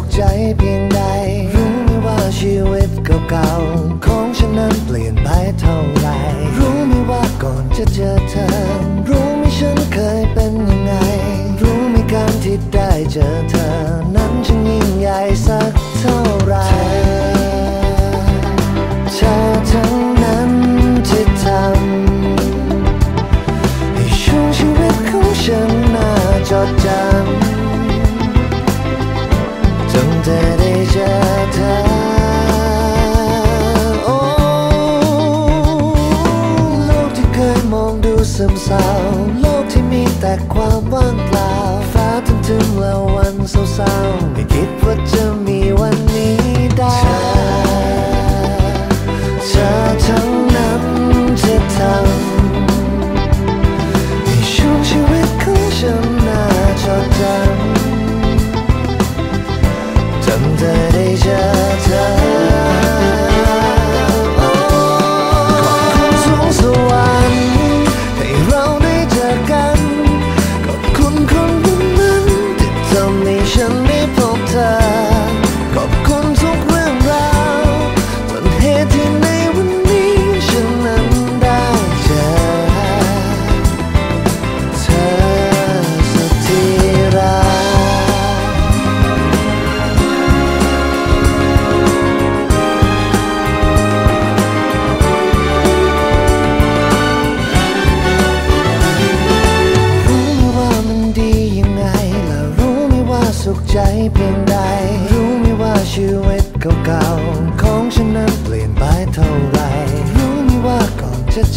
ขใจเพียงใด รู้ไหมว่าชีวิตเก่าๆของฉันนั้นเปลี่ยนไปเท่าไหรรู้ไหมว่าก่อนจะเจอเธอ รู้ไหมฉันเคยเป็นยังไง รู้ไหมการที่ได้เจอเธอ นั้นฉันยิ่งใหญ่สักเท่าไหรเธอทั้งนั้นที่ทำให้ช่วงชีวิตของฉันน่าจดจำ ซึมเศร้าโลกที่มีแต่ความว่างเปล่า ฟ้าทึมๆและวันเศร้าๆไม่คิด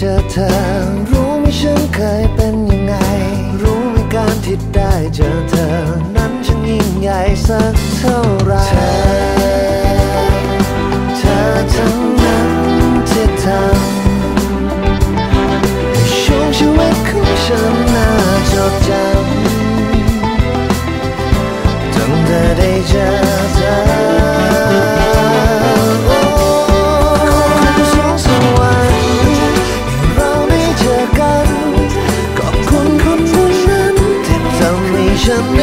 เจอเธอ รู้ไหมฉันเคยเป็นยังไง รู้ไหมการที่ได้เจอเธอ นั้นฉันยิ่งใหญ่สักเท่าไหรำ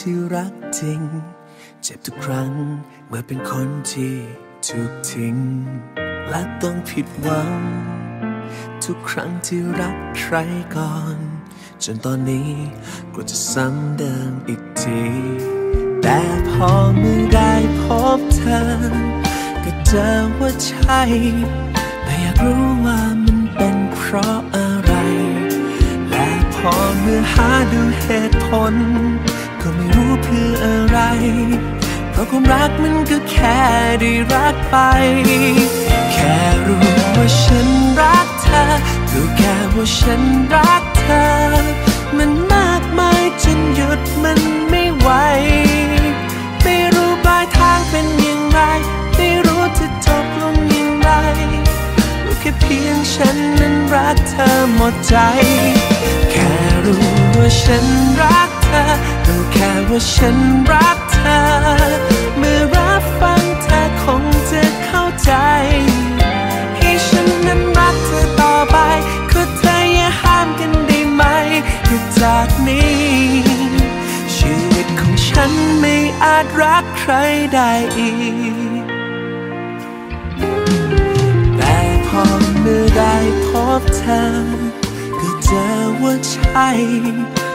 ที่รักจริง เจ็บทุกครั้งเมื่อเป็นคนที่ถูกทิ้ง และต้องผิดหวัง ทุกครั้งที่รักใครก่อน จนตอนนี้กลัวจะซ้ำเดิมอีกที แต่พอเมื่อได้พบเธอ ก็เจอว่าใช่แต่อยากรู้ว่ามันเป็นเพราะอะไร และพอเมื่อหาดูเหตุผล ก็ไม่รู้เพื่ออะไร เพราะความรักมันก็แค่ได้รักไป แค่รู้ว่าฉันรักเธอรู้แค่ว่าฉันรักเธอ มันมากมายจนหยุดมันไม่ไหว ไม่รู้ปลายทางเป็นอย่างไร ไม่รู้จะจบลงอย่างไรรู้แค่เพียงฉันนั้นรักเธอหมดใจ แค่รู้ว่าฉันรัก ธอรู้แค่ว่าฉันรักเธอ เมื่อรับฟังเธอคงจะเข้าใจให้ฉันนั้นรักเธอต่อไปขอเธออย่าห้ามกันได้ไหมหยุดจากนี้ ชีวิตของฉันไม่อาจรักใครได้อีก แต่พอเมื่อได้พบเธอก็เจอว่าใช่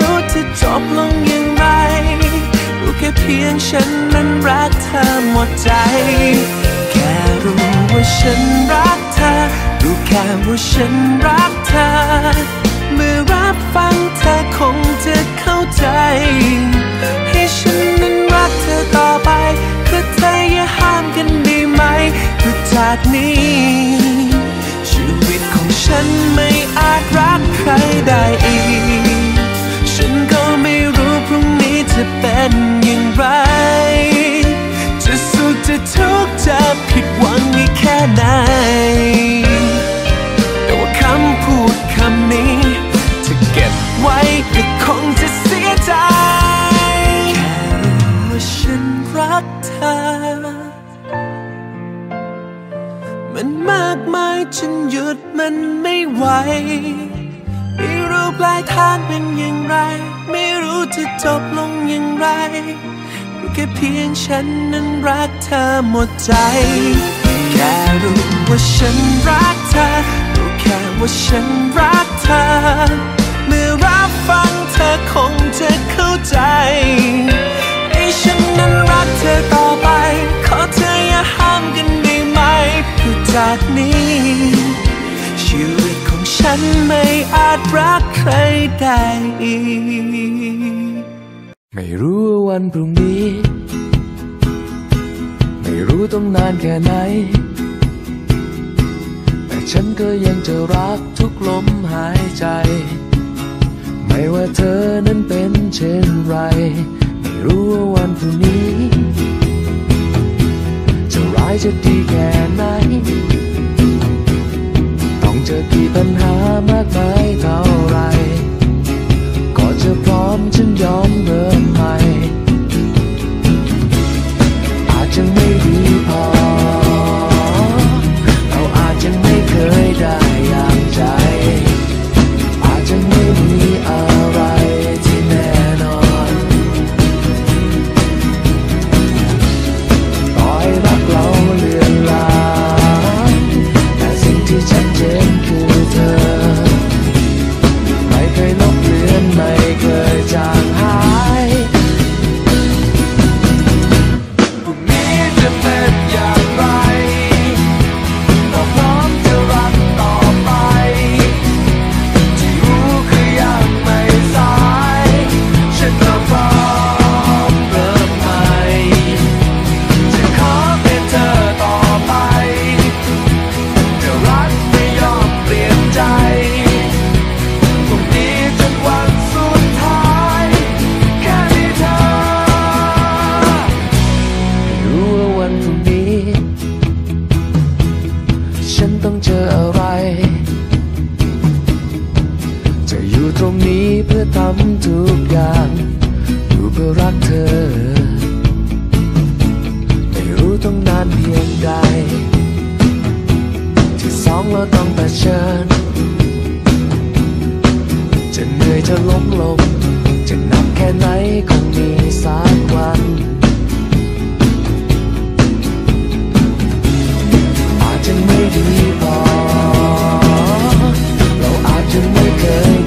รู้จะจบลงอย่างไร รู้แค่เพียงฉันนั้นรักเธอหมดใจ แค่รู้ว่าฉันรักเธอ รู้แค่ว่าฉันรักเธอ เมื่อรับฟังเธอคงจะเข้าใจ ให้ฉันนั้นรักเธอต่อไปเพื่อเธออย่าห้ามกันด้ไหมเพื่อจากนี้ชีวิตของฉันไม่อาจรักใครได้อีก จะเป็นอย่างไร จะสุขจะทุกข์จะผิดหวังอีกแค่ไหน แต่ว่าคำพูดคำนี้ถ้าเก็บไว้ก็คงจะเสียใจ แค่รู้ว่าฉันรักเธอ มันมากมายจนหยุดมันไม่ไหว ไม่รู้ปลายทางเป็นอย่างไร จะจบลงอย่างไรรู้แค่เพียงฉันนั้นรักเธอหมดใจ แค่รู้ว่าฉันรักเธอรู้แค่ว่าฉันรักเธอ เมื่อรับฟังเธอคงจะเข้าใจให้ฉันนั้นรักเธอต่อไป ขอเธออย่าห้ามกันได้ไหมเพื่อจากนี้ชีวิตของฉันไม่อาจรักใครได้อีก ไม่รู้ว่าวันพรุ่งนี้ ไม่รู้ต้องนานแค่ไหน แต่ฉันก็ยังจะรักทุกลมหายใจ ไม่ว่าเธอนั้นเป็นเช่นไร ไม่รู้ว่าวันพรุ่งนี้ จะร้ายจะดีแค่ไหน ต้องเจอกี่ปัญหามากมาย นานเพียงใด ที่สองเราต้องเผชิญจะเหนื่อยจะล้มลงจะหนักแค่ไหนคงมีสักวันอาจจะไม่ดีพอเราอาจจะไม่เคย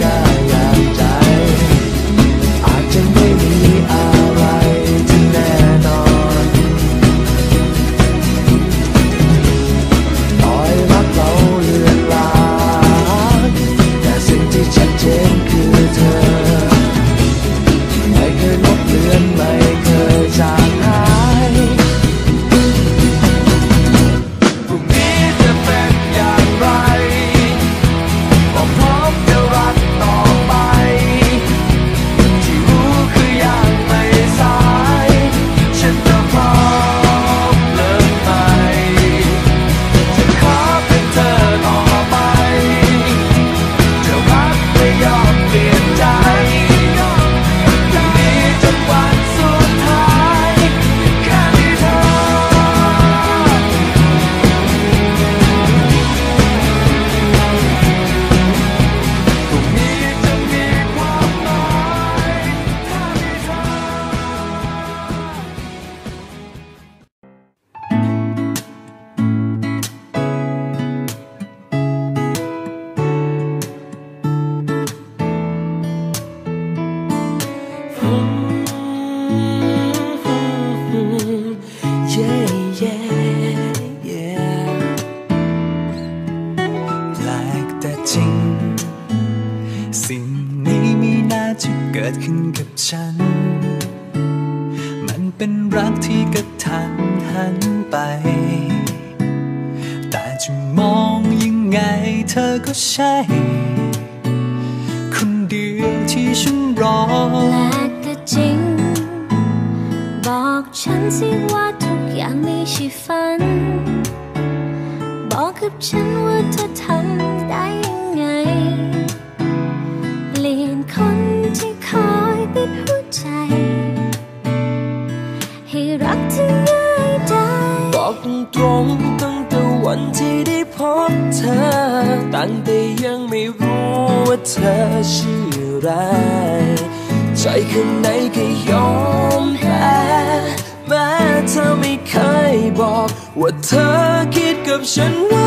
แต่จะมองยังไงเธอก็ใช่ คนเดียวที่ฉันรอแปลกแต่จริง บอกฉันสิว่าทุกอย่างไม่ใช่ฝัน บอกกับฉันว่าเธอทำ งแต่ยังไม่รู้ว่าเธอชื่ออะไร ใจข้างในก็ยอมแพ้แม้เธอไม่เคยบอก ว่าเธอคิดกับฉันว่า